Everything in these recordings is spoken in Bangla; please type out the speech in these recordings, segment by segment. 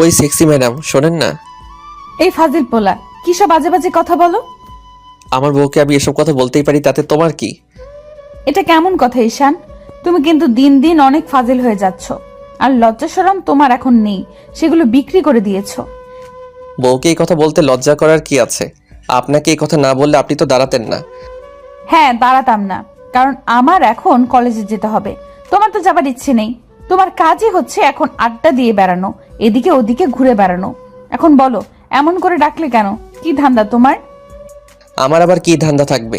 ওই সেক্সি ম্যাডাম শোনেন না। এই ফাজিল পোলা কি সব বাজে বাজে কথা বলো? আমার বউকে আমি এসব কথা বলতেই পারি তাতে তোমার কি? এটা কেমন কথা ঈশান? তুমি কিন্তু দিন দিন অনেক ফাজিল হয়ে যাচ্ছ। আর লজ্জা সরম তোমার এখন নেই সেগুলো বিক্রি করে দিয়েছ। বউকে এই কথা বলতে লজ্জা করার কি আছে? আপনাকে এই কথা না বললে আপনি তো দাঁড়াতেন না। হ্যাঁ দাঁড়াতাম না কারণ আমার এখন কলেজে যেতে হবে। তোমার তো যাবার ইচ্ছে নেই। তোমার কাজই হচ্ছে এখন আড্ডা দিয়ে বেড়ানো এদিকে ওদিকে ঘুরে বেড়ানো। এখন বলো এমন করে ডাকলে কেন? কি ধান্দা তোমার? আমার আবার কি ধান্দা থাকবে?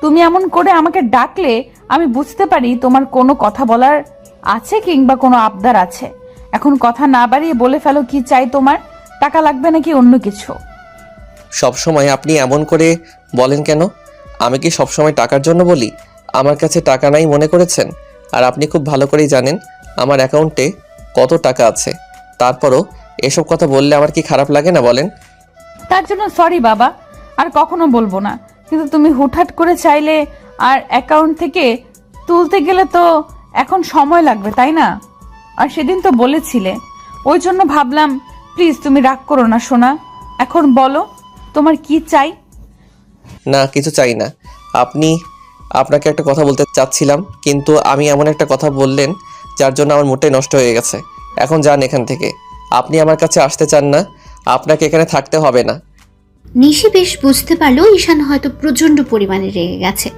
তুমি এমন করে আমাকে ডাকলে আমি বুঝতে পারি তোমার কোনো কথা বলার আছে কিংবা কোনো আবদার আছে। এখন কথা না বাড়িয়ে বলে ফেলো কি চাই তোমার? টাকা লাগবে নাকি অন্য কিছু? সব সময় আপনি এমন করে বলেন কেন? আমি কি সব সময় টাকার জন্য বলি? আমার কাছে টাকা নাই মনে করেছেন? আর আপনি খুব ভালো করেই জানেন আমার অ্যাকাউন্টে কত টাকা আছে। তারপরও এসব কথা বললে আমার কি খারাপ লাগে না বলেন? তার জন্য সরি বাবা আর কখনো বলব না। কিন্তু তুমি হুটহাট করে চাইলে আর অ্যাকাউন্ট থেকে তুলতে গেলে তো এখন সময় লাগবে তাই না? আর সেদিন তো বলেছিলে। ওই জন্য ভাবলাম প্লিজ তুমি রাগ করো না সোনা। এখন বলো তোমার কি চাই? না কিছু চাই না। আপনি আপনাকে একটা কথা বলতে চাচ্ছিলাম, কিন্তু আমি এমন একটা কথা বললেন যার জন্য আমার মুডটাই নষ্ট হয়ে গেছে। এখন যান এখান থেকে। আপনি আমার কাছে আসতে চান না, আপনাকে এখানে থাকতে হবে না। নিশি বেশ বুঝতে পারল ঈশান হয়তো প্রচণ্ড পরিমাণে রেগে গেছে।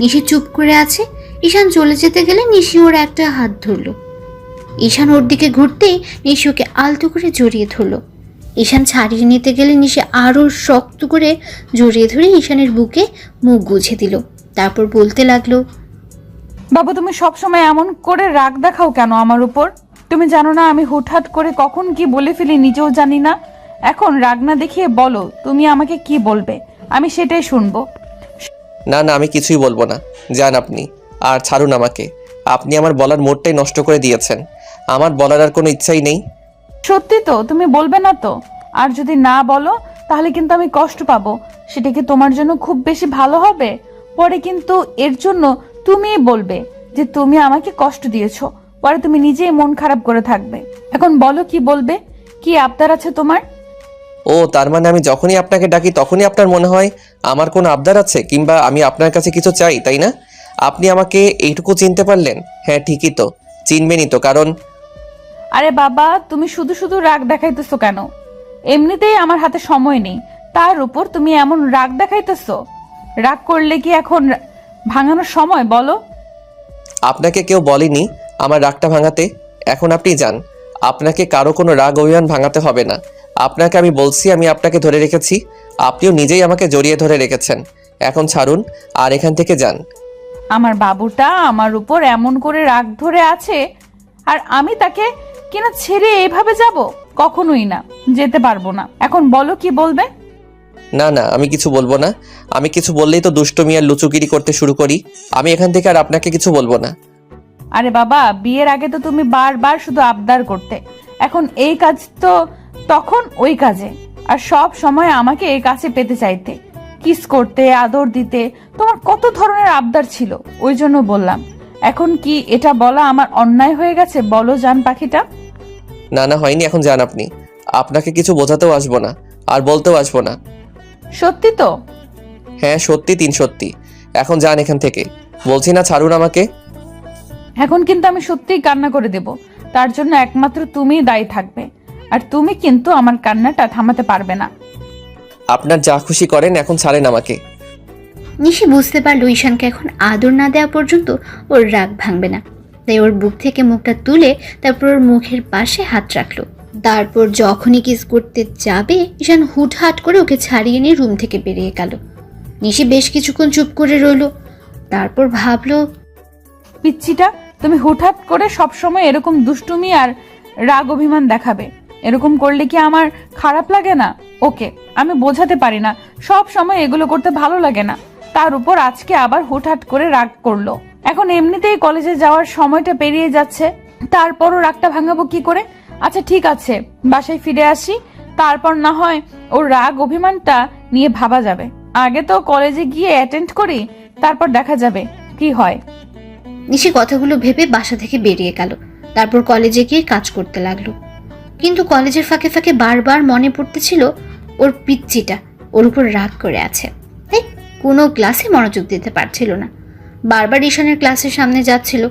নিশি চুপ করে আছে, ঈশান চলে যেতে গেলে নিশি ওর একটা হাত ধরলো। ঈশান ওর দিকে ঘুরতেই নিশি ওকে আলতো করে জড়িয়ে ধরলো। ঈশান ছাড়িয়ে নিতে গেলে নিশি আরও শক্ত করে জড়িয়ে ধরে ঈশানের বুকে মুখ গুজে দিল। তারপর বলতে লাগল বাবু তুমি সবসময় এমন করে রাগ দেখাও কেন আমার উপর? তুমি জানো না আমি হুটহাট করে কখন কি বলে ফেলি নিজেও জানি না। এখন রাগ না দেখিয়ে বলো তুমি আমাকে কি বলবে? আমি সেটাই শুনব। না না আমি কিছুই বলব না। যান আপনি আর ছাড়ুন আমাকে। আপনি আমার বলার মোডটাই নষ্ট করে দিয়েছেন। আমার বলার আর কোনো ইচ্ছাই নেই। সত্যি তো তুমি বলবে না তো? আর যদি না বলো তাহলে কিন্তু আমি কষ্ট পাবো। সেটা কি তোমার জন্য খুব বেশি ভালো হবে? পরে কিন্তু এর জন্য তুমিই বলবে যে তুমি আমাকে কষ্ট দিয়েছ। পরে তুমি নিজেই মন খারাপ করে থাকবে। এখন বলো কি বলবে? কি আবদার আছে তোমার? ও তার মানে আমি যখনই আপনাকে ডাকি তখনই আপনার মনে হয় আমার কোনো আবদার আছে কিংবা আমি আপনার কাছে কিছু চাই তাই না? আপনি আমাকে এইটুকু চিনতে পারলেন? হ্যাঁ ঠিকই তো। চিনবেনই তো কারণ আরে বাবা তুমি শুধু শুধু রাগ দেখাইতেছো কেন? এমনিতেই আমার হাতে সময় নেই। তার উপর তুমি এমন রাগ দেখাইতেছো? রাগ করলে কি এখন ভাঙানোর সময় বলো। আপনাকে কেউ বলেনি আমার রাগটা ভাঙাতে? এখন আপনি যান। আপনাকে কারও কোনো রাগ অভিমান ভাঙাতে হবে না। আপনাকে আমি বলছি আমি আপনাকে ধরে রেখেছি। আপনিও নিজেই আমাকে জড়িয়ে ধরে রেখেছেন। এখন ছাড়ুন আর এখান থেকে যান। আমার বাবুটা আমার উপর এমন করে রাগ ধরে আছে আর আমি তাকে কিনা ছেড়ে এভাবে যাব? কখনোই না যেতে পারব না। এখন বলো কি বলবে? না না আমি কিছু বলব না। আমি কিছু বললেই তো দুষ্টমি আর লুচুগিরি করতে শুরু করি। আমি এখান থেকে আর আপনাকে কিছু বলব না। আরে বাবা বিয়ের আগে তো তুমি বারবার শুধু আবদার করতে। এখন এই কাজ তো তখন ওই কাজে। আর সব সময় আমাকে এই কাছে পেতে চাইতে। কিস করতে আদর দিতে তোমার কত ধরনের আবদার ছিল ওই জন্য বললাম। এখন কি এটা বলা আমার অন্যায় হয়ে গেছে বলো জান পাখিটা? না না হয়নি এখন যান আপনি। আপনাকে কিছু বোঝাতেও আসব না আর বলতেও আসব না। সত্যি তো? হ্যাঁ সত্যি তিন সত্যি। এখন যান এখান থেকে। বলছি না ছাড়ুন আমাকে। এখন কিন্তু আমি সত্যিই কান্না করে দেব। তার জন্য একমাত্র তুমিই দায়ী থাকবে। আর তুমি কিন্তু আমার কান্নাটা থামাতে পারবে না। আপনার যা খুশি করেন এখন ছাড়েন আমাকে। নিশি বুঝতে পারল ঈশানকে এখন আদর না দেওয়া পর্যন্ত ওর রাগ ভাঙবে না। তাই ওর বুক থেকে মুখটা তুলে তারপর ওর মুখের পাশে হাত রাখল। তারপর যখনই কিস করতে যাবে, ঈশান হুটহাট করে ওকে ছাড়িয়ে নিয়ে রুম থেকে বেরিয়ে গেল। নিশি বেশ কিছুক্ষণ চুপ করে রইল। তারপর ভাবলো, পিচ্ছিটা, তুমি হুটহাট করে সব সময় এরকম দুষ্টুমি আর রাগ অভিমান দেখাবে। এরকম করলে কি আমার খারাপ লাগে না? ওকে, আমি বোঝাতে পারি না। সব সময় এগুলো করতে ভালো লাগে না। তার উপর আজকে আবার হুটহাট করে রাগ করল। এখন এমনিতেই কলেজে যাওয়ার সময়টা পেরিয়ে যাচ্ছে। তারপরও রাগটা ভাঙাবো কি করে? আচ্ছা ঠিক আছে, বাসায় ফিরে আসি। তারপর না হয় ওর রাগ, অভিমানটা নিয়ে ভাবা যাবে। আগে তো কলেজে গিয়ে অ্যাটেন্ড করি, তারপর দেখা যাবে কি হয়। নিশি কথাগুলো ভেবে বাসা থেকে বেরিয়ে গেল। তারপর কলেজে গিয়ে কাজ করতে লাগল। কিন্তু কলেজের ফাঁকে ফাঁকে বারবার মনে পড়তেছিল ওর পিচ্চিটা, ওর উপর রাগ করে আছে। কোনো ক্লাসে মনোযোগ দিতে পারছিল না। বারবার ঈশানের ক্লাসের সামনে যাচ্ছিল।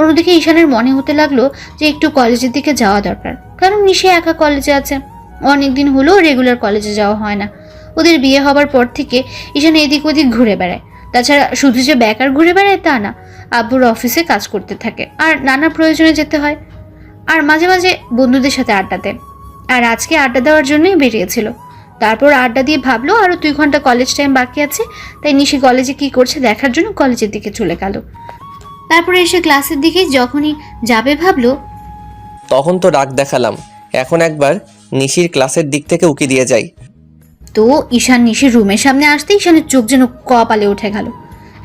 অন্যদিকে ঈশানের মনে হতে লাগল যে একটু কলেজের দিকে যাওয়া দরকার। কারণ নিশে একা কলেজে আছে। অনেকদিন হলেও রেগুলার কলেজে যাওয়া হয় না। ওদের বিয়ে হবার পর থেকে ঈশান এদিক ওদিক ঘুরে বেড়ায়। তাছাড়া শুধু যে বেকার ঘুরে বেড়ায় তা না, আব্বুর অফিসে কাজ করতে থাকে। আর নানা প্রয়োজনে যেতে হয়। আর মাঝে মাঝে বন্ধুদের সাথে আড্ডা দেয়। আর আজকে আড্ডা দেওয়ার জন্যই বেরিয়েছিল। তারপর আড্ডা দিয়ে ভাবলো আরও দুই ঘণ্টা কলেজ টাইম বাকি আছে। তাই নিশি কলেজে কি করছে দেখার জন্য কলেজের দিকে চলে গেল। তারপরে এসে ক্লাসের দিকে যখনই যাবে ভাবলো তখন তো রাগ দেখালাম। এখন একবার নিশির ক্লাসের দিক থেকে উকি দিয়ে যাই। তো ঈশান নিশির রুমের সামনে আসতে ঈশানের চোখ যেন কপালে উঠে গেল।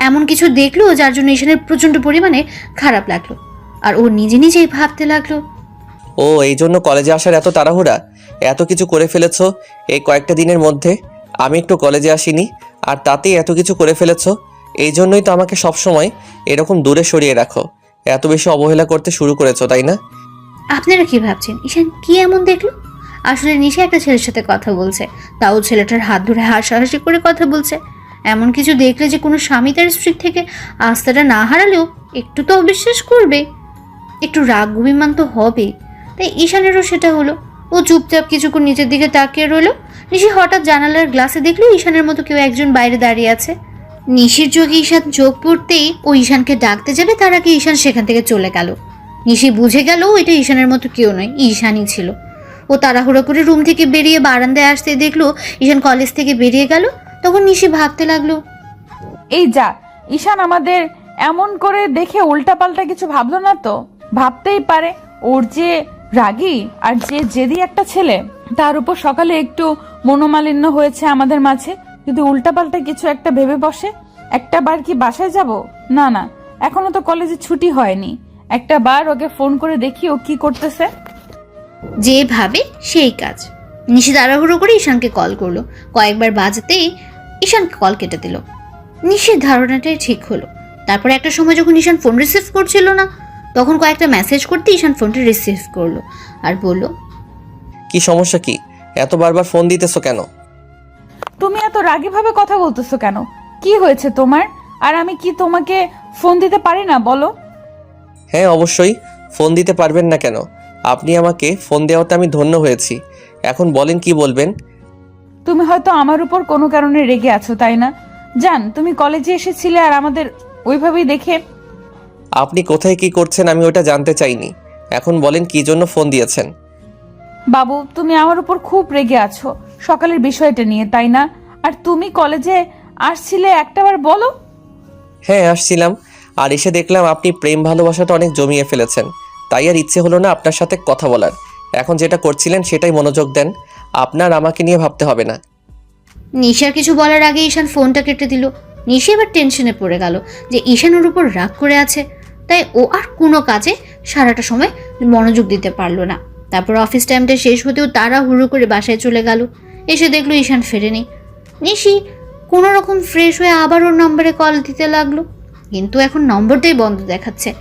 এমন কিছু দেখল যার জন্য ঈশানের প্রচণ্ড পরিমাণে খারাপ লাগল। আর ও নিজে নিজেই ভাবতে লাগল ও এই জন্য কলেজে আসার এত তাড়াহুড়া? এত কিছু করে ফেলেছো এই কয়েকটা দিনের মধ্যে? আমি একটু কলেজে আসিনি আর তাতেই এত কিছু করে ফেলেছো? এই জন্যই তো আমাকে সবসময় এরকম দূরে সরিয়ে রাখো। এত বেশি অবহেলা করতে শুরু করেছ, তাই না? আপনারা কি ভাবছেন? ঈশান কি এমন দেখল? আসলে নিশে একটা ছেলের সাথে কথা বলছে। তাও ছেলেটার হাত ধরে হাসাহাসি করে কথা বলছে। এমন কিছু দেখলে যে কোনো স্বামী তার স্ত্রীর থেকে আস্থাটা না হারালেও একটু তো অবিশ্বাস করবে। একটু রাগ অভিমান তো হবে তাই ঈশানেরও সেটা হলো। ও চুপচাপ কিছুক্ষণ নিচের দিকে তাকিয়ে রইল। নিশি হঠাৎ জানালার গ্লাসে দেখল ঈশানের মতো কেউ একজন বাইরে দাঁড়িয়ে আছে। নিশির চোখে ঈশান চোখ পড়তেই ও ঈশানকে ডাকতে যাবে, তার আগে ঈশান সেখান থেকে চলে গেল। নিশি বুঝে গেল এটা ঈশানের মতো কেউ নয়, ঈশানই ছিল। ও তাড়াহুড়ো করে রুম থেকে বেরিয়ে বারান্দায় আসতে দেখল ঈশান কলেজ থেকে বেরিয়ে গেল। তখন নিশি ভাবতে লাগল, এই যা, ঈশান আমাদের এমন করে দেখে উল্টাপাল্টা কিছু ভাবলো না তো? ভাবতেই পারে, ওর যে রাগী আর যে জেদি একটা ছেলে, তার উপর সকালে একটু মনোমালিন্য হয়েছে আমাদের মাঝে। যদি উল্টাপাল্টা কিছু একটা ভেবে বসে একটা বার কি বাসায় যাব? না না এখনও তো কলেজে ছুটি হয়নি। একটা বার ওকে ফোন করে দেখি ও কি করতেছে। যে ভাবে সেই কাজ। নিশি তাড়াহুড়ো করে ঈশানকে কল করল। কয়েকবার বাজাতেই ঈশানকে কল কেটে দিল। নিশির ধারণাটাই ঠিক হলো। তারপর একটা সময় যখন ঈশান ফোন রিসিভ করছিল না তখন কয়েকটা মেসেজ করতে ঈশান ফোনটা রিসিভ করল। আর বলল কি সমস্যা কি? এত বারবার ফোন দিতেছো কেন? রাগীভাবে কথা বলতেছো কেন? কি হয়েছে তোমার? আর আমি কি তোমাকে ফোন দিতে পারি না বলো? হ্যাঁ অবশ্যই। ফোন দিতে পারবেন না কেন? আপনি আমাকে ফোন দেওয়াতে আমি ধন্য হয়েছি। এখন বলেন কি বলবেন? তুমি হয়তো আমার উপর কোনো কারণে রেগে আছো তাই না? জান তুমি কলেজে এসেছিলে আর আমাদের ওইভাবেই দেখে। আপনি কোথায় কি করছেন আমি ওটা জানতে চাইনি। এখন বলেন কি জন্য ফোন দিয়েছেন? বাবু তুমি আমার উপর খুব রেগে আছো। সকালের বিষয়টা নিয়ে তাই না? আর তুমি কলেজে আসছিলে একটাবার বলো। হ্যাঁ আসছিলাম। আর এসে দেখলাম আপনি প্রেম ভালোবাসাটা অনেক জমিয়ে ফেলেছেন। তাই আর ইচ্ছে হলো না আপনার সাথে কথা বলার। এখন যেটা করছিলেন সেটাই মনোযোগ দেন। আপনার আমাকে নিয়ে ভাবতে হবে না। নিশার কিছু বলার আগে ঈশান ফোনটা কেটে দিল। নিশা এবার টেনশনে পড়ে গেল যে ঈশান ওর উপর রাগ করে আছে। তাই ও আর কোনো কাজে সারাটা সময় মনোযোগ দিতে পারল না। তারপর অফিস টাইমটা শেষ হতেও তারা হুড়ো করে বাসায় চলে গেল। এসে দেখল ঈশান ফেরেনি। নিশি কোনো রকম ফ্রেশ হয়ে আবার ওর নম্বরে কল দিতে লাগল। কিন্তু এখন নম্বরটাই বন্ধ দেখাচ্ছে।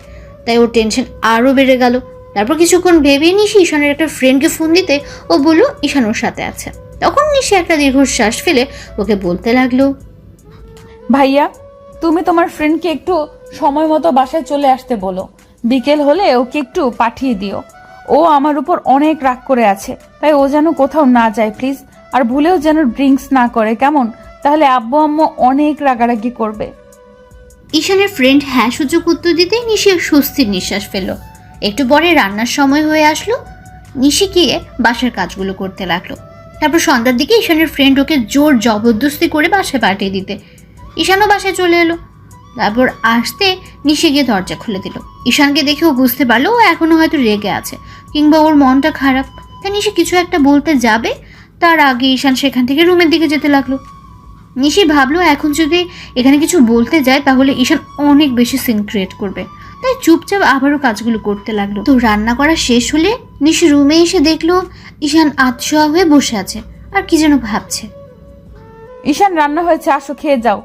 তাই ওর টেনশন আরও বেড়ে গেল। তারপর কিছুক্ষণ ভেবে নিশি ঈশানের একটা ফ্রেন্ডকে ফোন দিতে ও বলল, ঈশান ওর সাথে আছে। তখন নিশি একটা দীর্ঘশ্বাস ফেলে ওকে বলতে লাগল, ভাইয়া, তুমি তোমার ফ্রেন্ডকে একটু সময় মতো বাসায় চলে আসতে বলো। বিকেল হলে ওকে একটু পাঠিয়ে দিও। ও আমার উপর অনেক রাগ করে আছে। তাই ও যেন কোথাও না যায় প্লিজ আর ভুলেও যেন ড্রিঙ্কস না করে, কেমন? তাহলে আব্বু আম্মু অনেক রাগারাগি করবে। ঈশানের ফ্রেন্ড হ্যাঁ সূচক উত্তর দিতেই নিশি স্বস্তির নিঃশ্বাস ফেলল। একটু পরে রান্নার সময় হয়ে আসলো। নিশি গিয়ে বাসার কাজগুলো করতে লাগল। তারপর সন্ধ্যার দিকে ঈশানের ফ্রেন্ড ওকে জোর জবরদস্তি করে বাসায় পাঠিয়ে দিতে। ঈশানও বাসায় চলে এলো। তারপর আসতে নিশে গিয়ে দরজা খুলে দিল। ঈশানকে দেখে ও বুঝতে পারল ও এখনও হয়তো রেগে আছে, কিংবা ওর মনটা খারাপ। তাই নিশে কিছু একটা বলতে যাবে তার আগে ঈশান সেখান থেকে রুমের দিকে যেতে লাগল। নিশি ভাবলো এখন যদি এখানে কিছু বলতে যায় তাহলে ঈশান অনেক বেশি সিন ক্রিয়েট করবে। তাই চুপচাপ আবারও কাজগুলো করতে লাগল। তো রান্না করা শেষ হলে নিশি রুমে এসে দেখল ঈশান আতশোয়া হয়ে বসে আছে। আর কি যেন ভাবছে। ঈশান রান্না হয়েছে আসো খেয়ে যাও।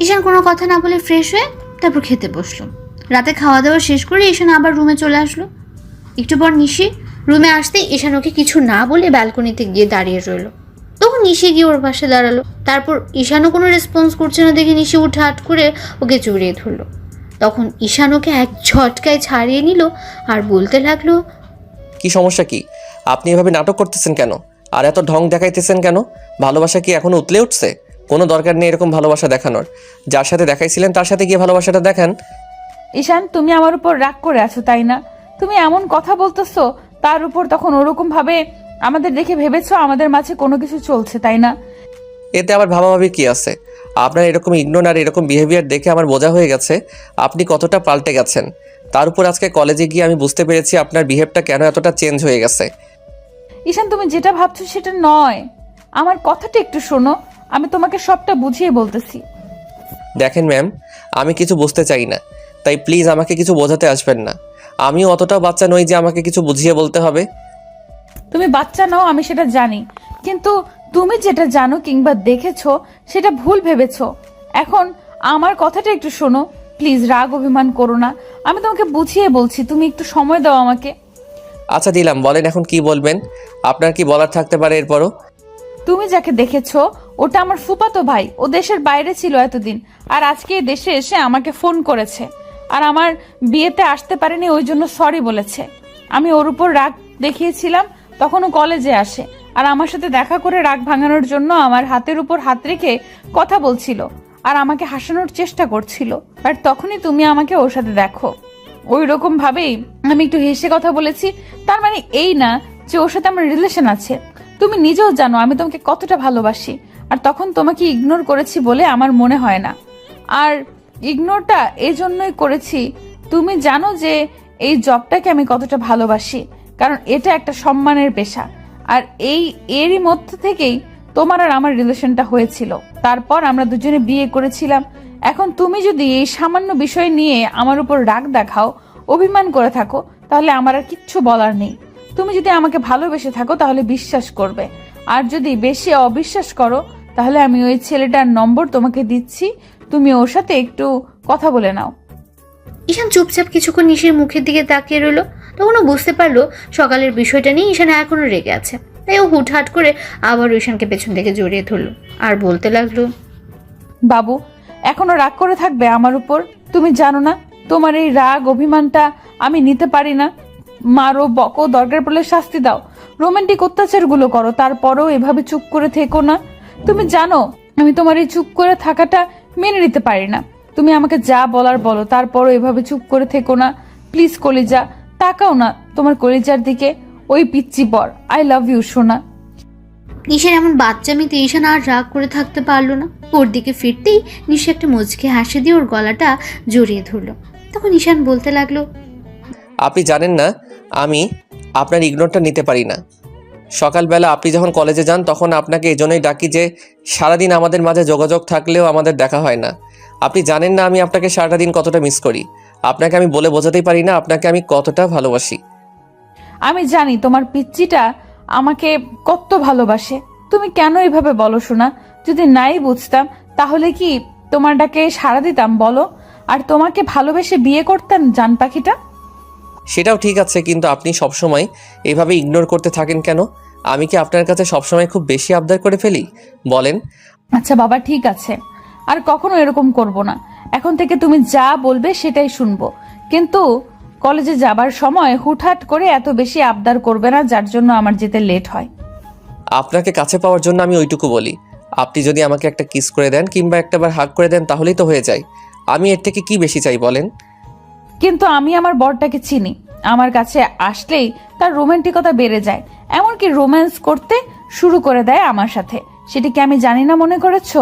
ঈশান কোনো কথা না বলে ফ্রেশ হয়ে তারপর খেতে বসল। রাতে খাওয়া দাওয়া শেষ করে ঈশান আবার রুমে চলে আসলো। একটু পর নিশি রুমে আসতে ঈশান ওকে কিছু না বলে ব্যালকনিতে গিয়ে দাঁড়িয়ে রইল। তখন নিশি গিয়ে ওর পাশে দাঁড়াল। তারপর ঈশানও কোনো রেসপন্স করছে না দেখে নিশি উঠে হাট করে ওকে জড়িয়ে ধরলো। তখন ঈশান ওকে এক ঝটকায় ছাড়িয়ে নিল আর বলতে লাগল কি সমস্যা কি? আপনি এভাবে নাটক করতেছেন কেন? আর এত ঢং দেখাইতেছেন কেন? ভালোবাসা কি এখনও উতলে উঠছে? কোনো দরকার নেই এরকম ভালোবাসা দেখানোর। যার সাথে দেখাইছিলেন তার সাথে গিয়ে ভালোবাসাটা দেখান। ঈশান তুমি আমার উপর রাগ করে আছো তাই না? তুমি এমন কথা বলতেছো তার উপর তখন ওরকম ভাবে আমাদের দেখে ভেবেছো আমাদের মাঝে কোনো কিছু চলছে তাই না? এতে আবার ভাবাভাবি কি আছে? আপনার এরকম ইগনোর আর এরকম বিহেভিয়ার দেখে আমার বোঝা হয়ে গেছে আপনি কতটা পাল্টে গেছেন। তার উপর আজকে কলেজে গিয়ে আমি বুঝতে পেরেছি আপনার বিহেভটা কেন এতটা চেঞ্জ হয়ে গেছে। ঈশান তুমি যেটা ভাবছ সেটা নয়। আমার কথাটা একটু শোনো আমি তোমাকে সবটা বুঝিয়ে বলতেছি। দেখেন ম্যাম আমি কিছু বুঝতে চাই না তাই প্লিজ আমাকে কিছু বোঝাতে আসবেন না। আমিও অতটাও বাচ্চা নই যে আমাকে কিছু বুঝিয়ে বলতে হবে। তুমি বাচ্চা নাও আমি সেটা জানি। কিন্তু তুমি যেটা জানো কিংবা দেখেছ সেটা ভুল ভেবেছো। এখন আমার কথাটা একটু শোনো। প্লিজ রাগ অভিমান করো না। আমি তোমাকে বুঝিয়ে বলছি তুমি একটু সময় দাও আমাকে। আচ্ছা দিলাম। বলেন এখন কি বলবেন? আপনার কি বলার থাকতে পারে এরপরও? তুমি যাকে দেখেছ ওটা আমার ফুপাতো ভাই। ও দেশের বাইরে ছিল এতদিন। আর আজকে দেশে এসে আমাকে ফোন করেছে। আর আমার বিয়েতে আসতে পারেনি, ওই জন্য সরি বলেছে। আমি ওর উপর রাগ দেখিয়েছিলাম তখন ও কলেজে আসে। আর আমার সাথে দেখা করে রাগ ভাঙানোর জন্য আমার হাতের উপর হাত রেখে কথা বলছিল আর আমাকে হাসানোর চেষ্টা করছিল। আর তখনই তুমি আমাকে ওর সাথে দেখো। ওই রকম ভাবেই আমি একটু হেসে কথা বলেছি। তার মানে এই না যে ওর সাথে আমার রিলেশন আছে। তুমি নিজেও জানো আমি তোমাকে কতটা ভালোবাসি। আর তখন তোমাকে ইগনোর করেছি বলে আমার মনে হয় না। আর ইগনোরটা এই জন্যই করেছি। তুমি জানো যে এই জবটাকে আমি কতটা ভালোবাসি, কারণ এটা একটা সম্মানের পেশা। আর এই এরই মধ্যে থেকেই তোমার আর আমার রিলেশনটা হয়েছিল। তারপর আমরা দুজনে বিয়ে করেছিলাম। এখন তুমি যদি এই সামান্য বিষয় নিয়ে আমার উপর রাগ দেখাও, অভিমান করে থাকো, তাহলে আমার আর কিচ্ছু বলার নেই। তুমি যদি আমাকে ভালোবেসে থাকো, তাহলে বিশ্বাস করবে। আর যদি বেশি অবিশ্বাস করো, তাহলে আমি ওই ছেলেটার নম্বর তোমাকে দিচ্ছি। তুমি ওর সাথে একটু কথা বলে নাও। ঈশান চুপচাপ কিছুক্ষণ নিশির মুখের দিকে তাকিয়ে রইল। তখন ও বুঝতে পারল সকালের বিষয়টা নিয়ে ঈশান এখনও রেগে আছে। তাই ও হুটহাট করে আবার ঈশানকে পেছন থেকে জড়িয়ে ধরলো আর বলতে লাগল বাবু এখনও রাগ করে থাকবে আমার উপর? তুমি জানো না তোমার এই রাগ অভিমানটা আমি নিতে পারি না। মারো বকো দরকার পড়লে শাস্তি দাও। রোমান্টিক অত্যাচারগুলো করো তারপরেও এভাবে চুপ করে থেকো না। তুমি জানো আমি তোমার এই চুপ করে থাকাটা মেনে নিতে পারি না। তুমি আমাকে যা বলার বলো তারপরও এভাবে চুপ করে থেকো না। প্লিজ কলিজা তাকাও না তোমার কলিজার দিকে। ওই পিচ্ছি বর আই লাভ ইউ সোনা। নিশার এমন বাচ্চা বাচ্চামিতে ঈশান আর রাগ করে থাকতে পারল না। ওর দিকে ফিরতেই নিশা একটা মুচকে হাসি দিয়ে ওর গলাটা জড়িয়ে ধরলো। তখন ঈশান বলতে লাগল আপনি জানেন না আমি আপনার ইগনোরটা নিতে পারি না। সকালবেলা আপনি যখন কলেজে যান, তখন আপনাকে এই জন্যই ডাকি যে সারাদিন আমাদের মাঝে যোগাযোগ থাকলেও আমাদের দেখা হয় না। আপনি জানেন না আমি আপনাকে সারাটা দিন কতটা মিস করি। আপনাকে আমি বলে বোঝাতেই পারি না, আপনাকে আমি কতটা ভালোবাসি। আমি জানি তোমার পিচ্চিটা আমাকে কত ভালোবাসে। তুমি কেন এভাবে বলো শোনা যদি নাই বুঝতাম, তাহলে কি তোমার ডাকে সাড়া দিতাম বলো? আর তোমাকে ভালোবেসে বিয়ে করতাম জান পাখিটা? সেটাও ঠিক আছে কিন্তু আপনি সবসময় এইভাবে ইগনোর করতে থাকেন কেন? আমি কি আপনার কাছে সবসময় খুব বেশি আবদার করে ফেলি? বলেন। আচ্ছা বাবা ঠিক আছে। আর কখনো এরকম করব না। এখন থেকে তুমি যা বলবে সেটাই শুনব। কিন্তু কলেজে যাবার সময় হুটহাট করে এত বেশি আবদার করবে না যার জন্য আমার যেতে লেট হয়। আপনাকে কাছে পাওয়ার জন্য আমি ওইটুকু বলি। আপনি যদি আমাকে একটা কিস করে দেন কিংবা একটাবার হাগ করে দেন তাহলেই তো হয়ে যায়। আমি এর থেকে কি বেশি চাই বলেন। কিন্তু আমি আমার বরটাকে চিনি। আমার কাছে আসলেই তার রোমান্টিকতা বেড়ে যায়। এমনকি রোম্যান্স করতে শুরু করে দেয় আমার সাথে। সেটি কি আমি জানি না মনে করেছ?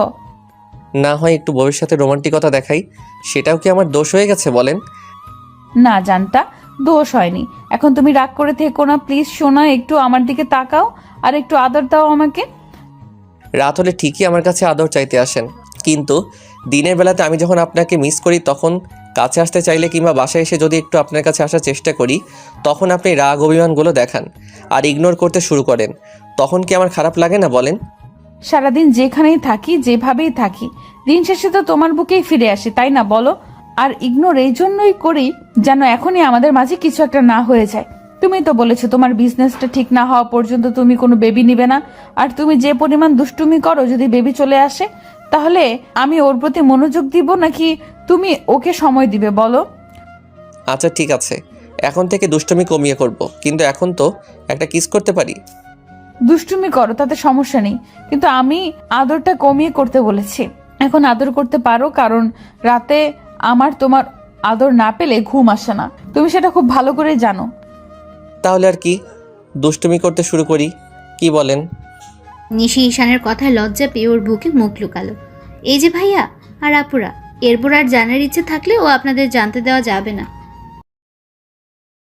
না হয় একটু ভবিষ্যতে রোমান্টিকতা দেখাই। সেটাও কি আমার দোষ হয়ে গেছে বলেন? না জানতা দোষ হয়নি। এখন তুমি রাগ করে থেকো না প্লিজ শোনা একটু আমার দিকে তাকাও আর একটু আদর দাও আমাকে। রাত হলে ঠিকই আমার কাছে আদর চাইতে আসেন। কিন্তু দিনের বেলাতে আমি যখন আপনাকে মিস করি তখন কাছে আসতে চাইলে কিংবা বাসায় এসে যদি একটু আপনার কাছে আসার চেষ্টা করি, তখন আপনি রাগ অভিমানগুলো দেখান আর ইগনোর করতে শুরু করেন। তখন কি আমার খারাপ লাগে না বলেন? সারাদিন যেখানেই থাকি, যেভাবেই থাকি, দিন শেষে তো তোমার বুকেই ফিরে আসে, তাই না বলো? আর ইগনোর এই জন্যই করি যেন এখনই আমাদের মাঝে কিছু একটা না হয়ে যায়। তুমি তো বলেছ তোমার বিজনেসটা ঠিক না হওয়া পর্যন্ত তুমি কোনো বেবি নিবে না। আর তুমি যে পরিমাণ দুষ্টুমি করো, যদি বেবি চলে আসে, তাহলে আমি ওর প্রতি মনোযোগ দিব নাকি তুমি ওকে সময় দিবে বলো। আচ্ছা ঠিক আছে। এখন থেকে দুষ্টুমি কমিয়ে করব কিন্তু এখন তো একটা কিস করতে পারি। দুষ্টুমি করো তাতে সমস্যা নেই। কিন্তু আমি আদরটা কমিয়ে করতে বলেছি। এখন আদর করতে পারো কারণ রাতে আমার তোমার আদর না পেলে ঘুম আসে না। তুমি সেটা খুব ভালো করে জানো। তাহলে আর কি? দুষ্টুমি করতে শুরু করি। কি বলেন? নিশি ঈশানের কথায় লজ্জা পেয়ে ওর বুকে মুখ লুকালো। এই যে ভাইয়া আর আপুরা এরপর আর জানার ইচ্ছে থাকলে ও আপনাদের জানতে দেওয়া যাবে না।